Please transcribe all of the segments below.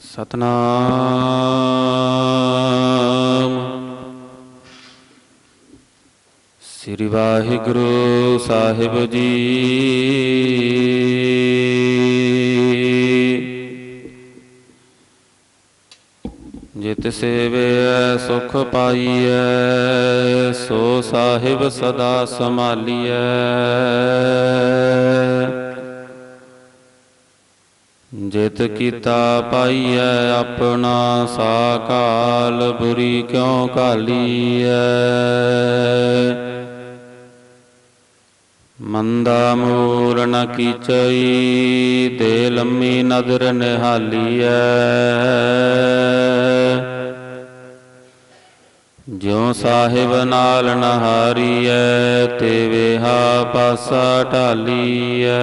ਸਤਨਾਮ। ਸ੍ਰੀ ਵਾਹਿਗੁਰੂ ਸਾਹਿਬ ਜੀ। ਜਿਤ ਸੇਵਿਐ ਸੁਖ ਪਾਈਐ ਸੋ ਸਾਹਿਬ ਸਦਾ ਸੰਭਾਲੀਐ। ਜਿਤ ਕੀਤਾ ਪਾਈਐ ਆਪਣਾ ਸਾਕਾਲ, ਬੁਰੀ ਕਿਉ ਕਾਲੀਐ ਮੰਦਾ ਮੂਲ ਨ ਕੀਚਈ ਦੇ ਲੰਮੀ ਨਦਰ ਨਿਹਾਲੀਐ। ਜਿਉ ਸਾਹਿਬ ਨਾਲ ਨਹਾਰੀਐ ਤੇ ਵੇਹਾ ਪਾਸਾ ਢਾਲੀਐ।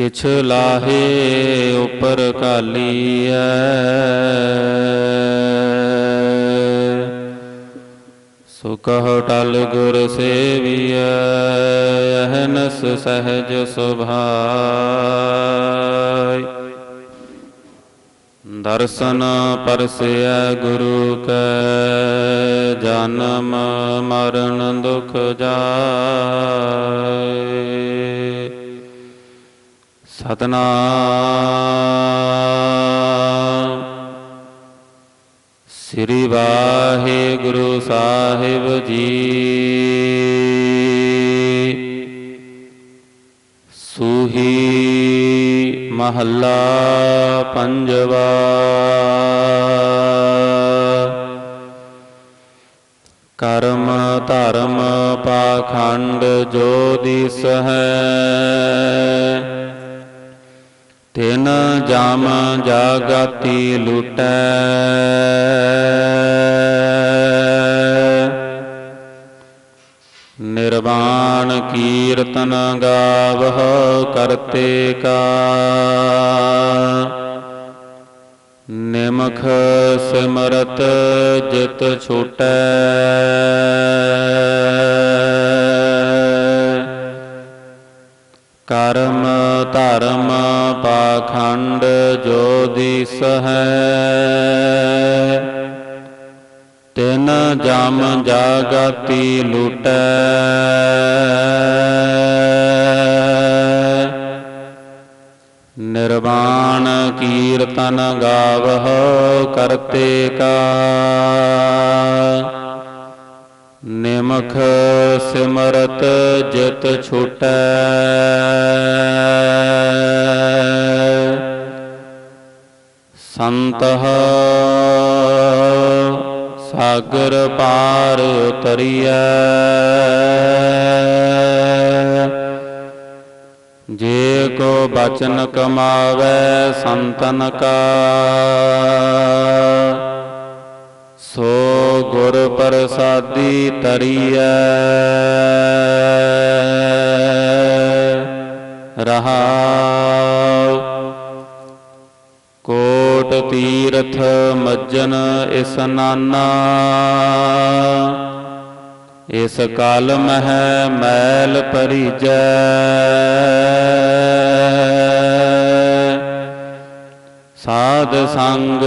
ਕਿਛ ਲਾਹੇ ਉਪਰ ਕਾਲੀਐ ਸੋ ਕਹੋ ਟਲ ਗੁਰ ਸੇਵੀਐ, ਅਹਨਸ ਸਹਜ ਸੁਭਾਈ ਦਰਸ਼ਨ ਪਰਸਿਐ ਗੁਰੂ ਕੈ, ਜਨਮ ਮਰਨ ਦੁਖ ਜਾਏ ਸਤਨਾਮ। ਸ੍ਰੀ ਵਾਹਿਗੁਰੂ ਸਾਹਿਬ ਜੀ। ਸੂਹੀ ਮਹੱਲਾ ਪੰਜਵਾ। ਕਰਮ ਧਰਮ ਪਾਖੰਡ ਜੋ ਦਿਸ ਹੈ ਤਿਨ ਜਮ ਜਾਗਤੀ ਲੁਟੈ। ਨਿਰਵਾਣ ਕੀਰਤਨ ਗਾਵਹ ਕਰਤੇ ਕਾ। ਨਿਮਖ ਸਿਮਰਤ ਜਿਤ ਛੂਟੈ। ਕਰਮ ਧਰਮ ਪਾਖੰਡ ਜੋ ਦਿਸ ਹੈ। ਤਿਨ ਜਮ ਜਾਗਤੀ ਲੁਟੈ। ਨਿਰਵਾਣ ਕੀਰਤਨ ਗਾਵਹ ਕਰਤੇ ਕਾ। ਨਿਮਖ ਸਿਮਰਤ ਜਿਤ ਛੁਟੈ। ਸੰਤਹ ਸਾਗਰ ਪਾਰ ਉਤਰੀਐ। ਜੇ ਕੋ ਬਚਨ ਕਮਾਵੇ ਸੰਤਨ ਕਾ। ਸੋ ਗੁਰ ਪ੍ਰਸਾਦੀ ਤਰੀਐ ਰਹਾਉ। ਕੋਟ ਤੀਰਥ ਮੱਜਨ ਇਸ ਨਾਨਾ। ਇਸ ਕਾਲ ਮਹਿ ਮੈਲ ਪਰਿਜੈ ਸਾਧ ਸੰਗ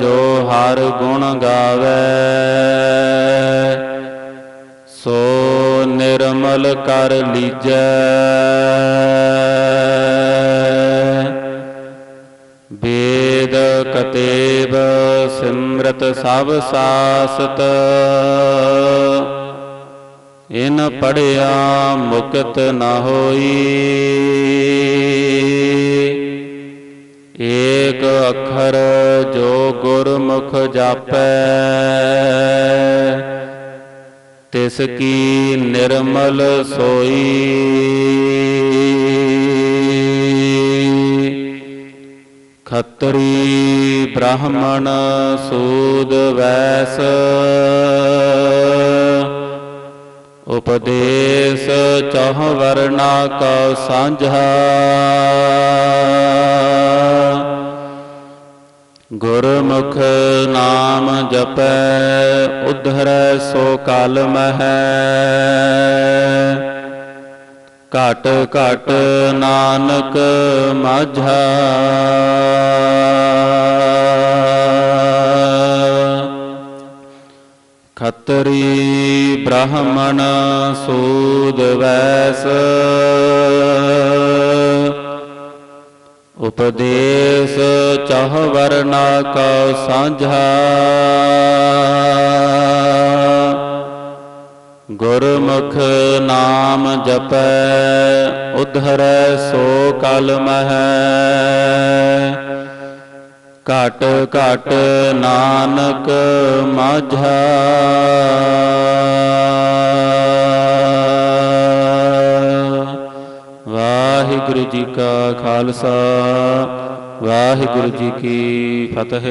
ਜੋ ਹਰ ਗੁਣ ਗਾਵੇ, ਸੋ ਨਿਰਮਲ ਕਰ ਲੀਜੈ। ਵੇਦ ਕਤੇਵ ਸਿਮਰਤ ਸਭ ਸਾਸਤ, ਇਨ ਪੜਿਆ ਮੁਕਤ ਨਾ ਹੋਈ। ਏਕ ਅੱਖਰ ਜੋ ਗੁਰਮੁਖ ਜਾਪੈ। ਤਿਸ ਕੀ ਨਿਰਮਲ ਸੋਈ। ਖੱਤਰੀ ਬ੍ਰਾਹਮਣ ਸੂਦ ਵੈਸ। ਉਪਦੇਸ਼ ਚਹ ਵਰਨਾ ਕਉ ਸਾਂਝਾ। ਗੁਰਮੁਖ ਨਾਮ ਜਪੈ, ਉਧਰੈ ਸੋ ਕਲ ਮਹੈ। ਘਟ ਘਟ ਨਾਨਕ ਮਾਝਾ। ਖੱਤਰੀ ਬ੍ਰਾਹਮਣ ਸੂਦ ਵੈਸ। ਉਪਦੇਸ਼ ਚਾਹ ਵਰਨਾ ਕਾ ਸਾਂਝਾ। ਗੁਰਮੁਖ ਨਾਮ ਜਪੈ, ਉਧਰੈ ਸੋ ਕਲ ਮਹਿ। ਘਟ ਘਟ ਨਾਨਕ ਮਾਝਾ। ਵਾਹਿਗੁਰੂ ਜੀ ਕਾ ਖਾਲਸਾ। ਵਾਹਿਗੁਰੂ ਜੀ ਕੀ ਫਤਿਹ।